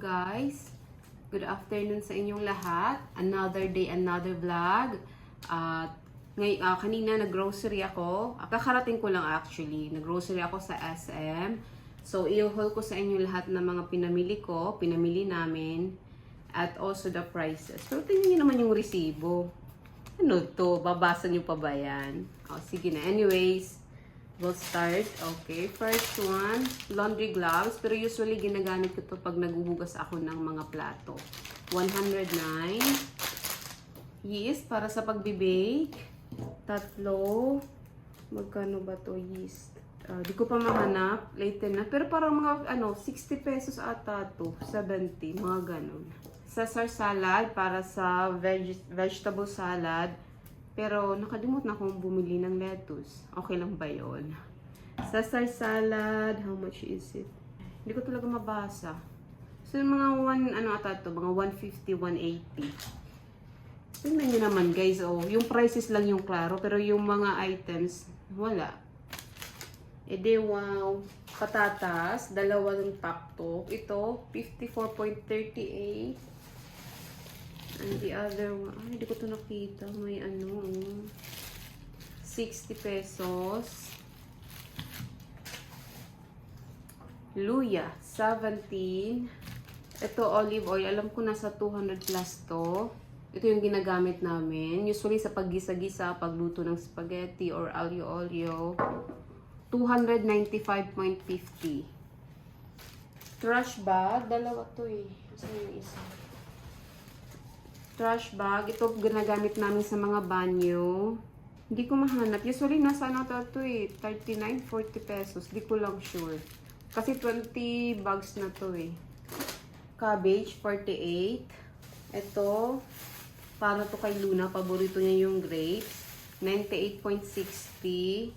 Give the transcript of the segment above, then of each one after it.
guys. Good afternoon sa inyong lahat. Another day, another vlog. At ngay ah, kanina nag-grocery ako. Ah, kakarating ko lang actually. Nag-grocery ako sa SM. So, i-haul ko sa inyo lahat ng mga pinamili ko, pinamili namin, at also the prices. Pero tingnan niyo naman yung resibo. Ano to? Babasa niyo pa ba yan? O, sige na. Anyways, We'll start. Okay, first one, laundry gloves. Pero usually ginagamit ko to pag naguhugas ako ng mga plato. 109. Yeast para sa pagbibake. Tatlo. Magkano ba to yeast? Ah, di ko pa mahanap. Later na. Pero parang mga ano, 60 pesos ata to. 70. Mga ganun. Caesar salad para sa veg- vegetable salad. Pero nakalimutan na akong bumili ng lettuce. Okay lang ba yon? Caesar salad, how much is it? Hindi ko talaga mabasa. So yung mga one, ano ata to, mga 150, 180. Tingnan nyo naman guys, oh, yung prices lang yung klaro, pero yung mga items, wala. E de wow, patatas, dalawang pack to. Ito, 54.38. And the other one, ay, hindi ko to nakita. May ano, oh. 60 pesos. Luya, 17. Ito, olive oil. Alam ko nasa 200 plus to. Ito yung ginagamit namin. Usually sa paggisa-gisa, pagluto ng spaghetti or alio-olio. 295.50. Trash bag. Dalawa to eh. Saan yung isa? Trash bag. Ito ginagamit namin sa mga banyo. Hindi ko mahanap. Usually, nasa ano to, to eh. 39, 40 pesos. Di ko lang sure. Kasi 20 bags na to eh. Cabbage, 48. Ito, para to kay Luna. Paborito niya yung grapes. 98.60.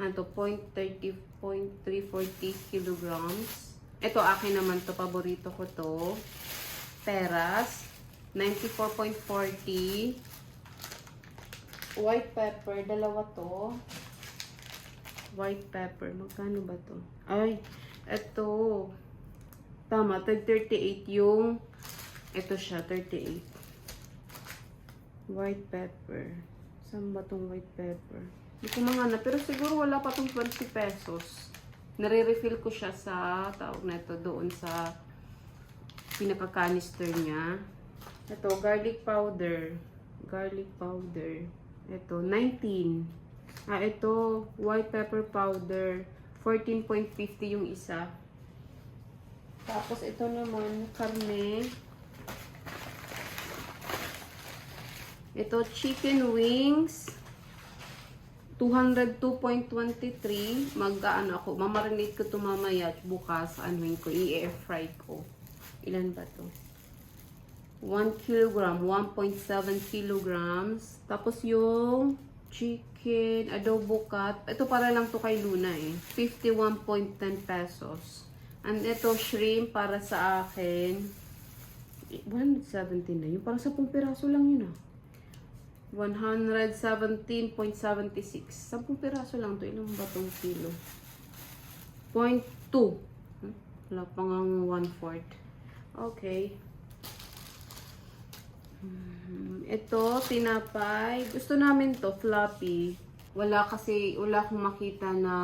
Ano to? 0.30, 0.340 kilograms. Ito, akin naman to. Paborito ko to. Peras. 94.40. White pepper, dalawa to. White pepper, magkano ba to? Ay, eto. Tama, 38 yung, ito siya, 38. White pepper. Saan ba tong white pepper? Hindi ko mangana, pero siguro wala pa tong 20 pesos. Nare-refill ko siya sa, tawag na ito, doon sa pinaka-canister niya. Ito, garlic powder. Garlic powder. Ito, 19. Ah, ito, white pepper powder. 14.50 yung isa. Tapos, ito naman, karne. Ito, chicken wings. 202.23. Mag-ano ako, mamarinate ko ito mamaya bukas. Anuin ko, i-air fry ko. Ilan ba to? 1 kilogram, 1.7 kilograms. Tapos yung chicken, adobo cut. Ito para lang to kay Luna eh. 51.10 pesos. And ito shrimp para sa akin. 170 na. Yung parang 10 piraso lang yun ah. 117.76. 10 piraso lang to. Ilang ba tong kilo? 0.2. Hmm? Wala pang ang 1 4 Okay. Hmm, Ito, tinapay. Gusto namin to, floppy. Wala kasi, wala akong makita na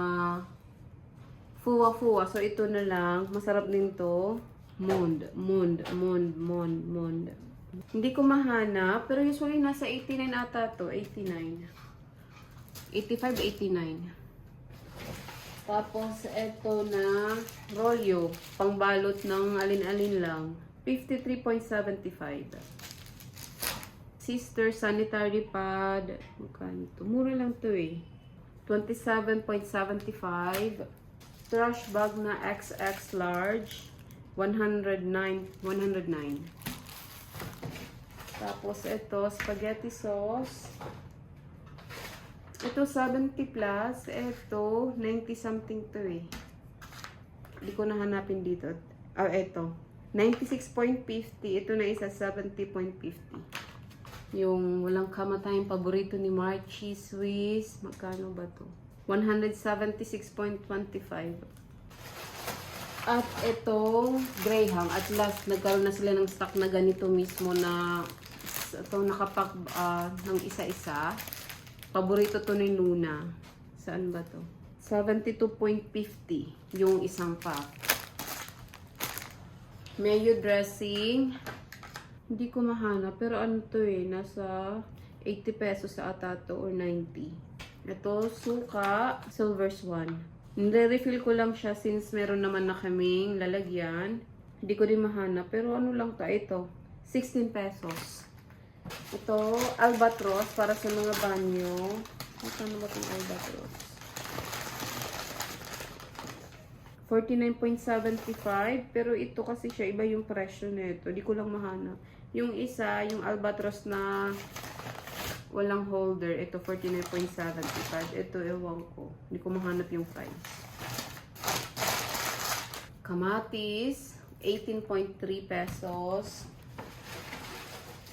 fuwa-fuwa. So, ito na lang. Masarap din to. Mond, mond, mond, mond, mond. Hindi ko mahanap, pero usually nasa 89 ata to. 89. 85, 89. Tapos, ito na rolyo. Pangbalot ng alin-alin lang. 53.75. Sister sanitary pad. Magkano to? Mura lang to eh. 27.75. Trash bag na XX large. 109. 109. Tapos ito, spaghetti sauce. Ito 70 plus. Ito 90 something to eh. Hindi ko nahanapin dito. Ah, ito. 96.50. Ito na isa 70.50. Yung walang kamatayang paborito ni Marchie Swiss. Magkano ba to? 176.25. At itong Graham, at last, nagkaroon na sila ng stock na ganito mismo na ito nakapak ah, ng isa-isa. Paborito to ni Luna. Saan ba to? 72.50 yung isang pack. Mayo dressing. Hindi ko mahanap. Pero ano to eh. Nasa 80 pesos sa ata to or 90. Ito, suka. Silver Swan. Nire-refill ko lang siya since meron naman na kaming lalagyan. Hindi ko din mahanap. Pero ano lang to? Ito. 16 pesos. Ito, albatros para sa mga banyo. Ano ba itong albatros? 49.75 pero ito kasi siya iba yung presyo nito. Di ko lang mahanap. Yung isa, yung albatros na walang holder, ito 49.75. Ito ewan ko. Di ko mahanap yung price. Kamatis, 18.3 pesos.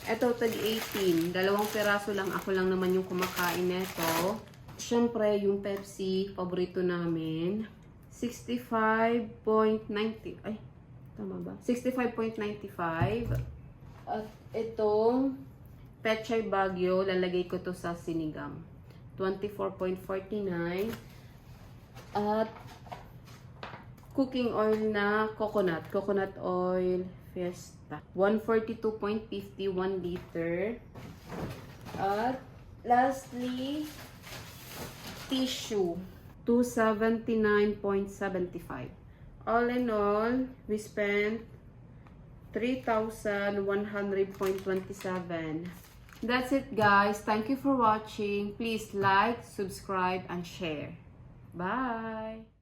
Ito, tag 18. Dalawang peraso lang. Ako lang naman yung kumakain nito. Siyempre, yung Pepsi, paborito namin. 65.90. Ay, tama ba? 65.95. At itong Pechay Bagyo, lalagay ko to sa sinigam. 24.49. At cooking oil na coconut. Coconut oil Fiesta. 142.50, 1 liter. At lastly, tissue. 279.75. All in all, we spent 3,100.27. That's it guys. Thank you for watching. Please like, subscribe, and share. Bye!